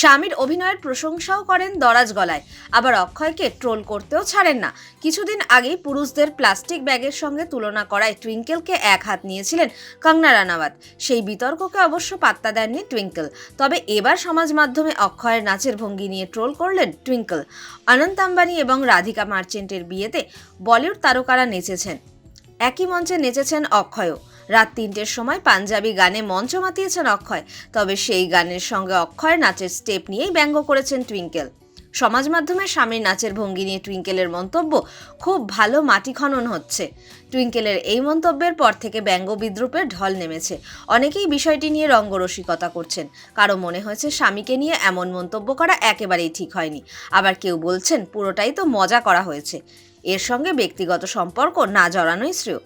স্বামীর অভিনয়ের প্রশংসাও করেন দরাজ গলায়। আবার অক্ষয়কে ট্রোল করতেও ছাড়েন না। কিছুদিন আগেই পুরুষদের প্লাস্টিক ব্যাগের সঙ্গে তুলনা করায় টুইঙ্কেলকে এক হাত নিয়েছিলেন কঙ্গনা রানাওয়াত। সেই বিতর্ককে অবশ্য পাত্তা দেননি টুইঙ্কেল। তবে এবার সমাজ মাধ্যমে অক্ষয়ের নাচের ভঙ্গি নিয়ে ট্রোল করলেন টুইঙ্কেল। অনন্ত আম্বানি এবং রাধিকা মার্চেন্টের বিয়েতে বলিউড তারকারা নেচেছেন। একই মঞ্চে নেচেছেন অক্ষয়ও। রাত তিনটের সময় পাঞ্জাবি গানে মঞ্চ মাতিয়েছেন অক্ষয়। তবে সেই গানের সঙ্গে অক্ষয় নাচের স্টেপ নিয়েই ব্যঙ্গ করেছেন টুইঙ্কেল। সমাজ মাধ্যমে স্বামীর নাচের ভঙ্গি নিয়ে টুইঙ্কেলের মন্তব্য খুব ভালো মাটি খনন হচ্ছে। টুইঙ্কেলের এই মন্তব্যের পর থেকে ব্যঙ্গ বিদ্রুপের ঢল নেমেছে। অনেকেই বিষয়টি নিয়ে রঙ্গরসিকতা করছেন। কারও মনে হয়েছে স্বামীকে নিয়ে এমন মন্তব্য করা একেবারেই ঠিক হয়নি। আবার কেউ বলছেন, পুরোটাই তো মজা করা হয়েছে। এর সঙ্গে ব্যক্তিগত সম্পর্ক না জড়ানোই শ্রেয়।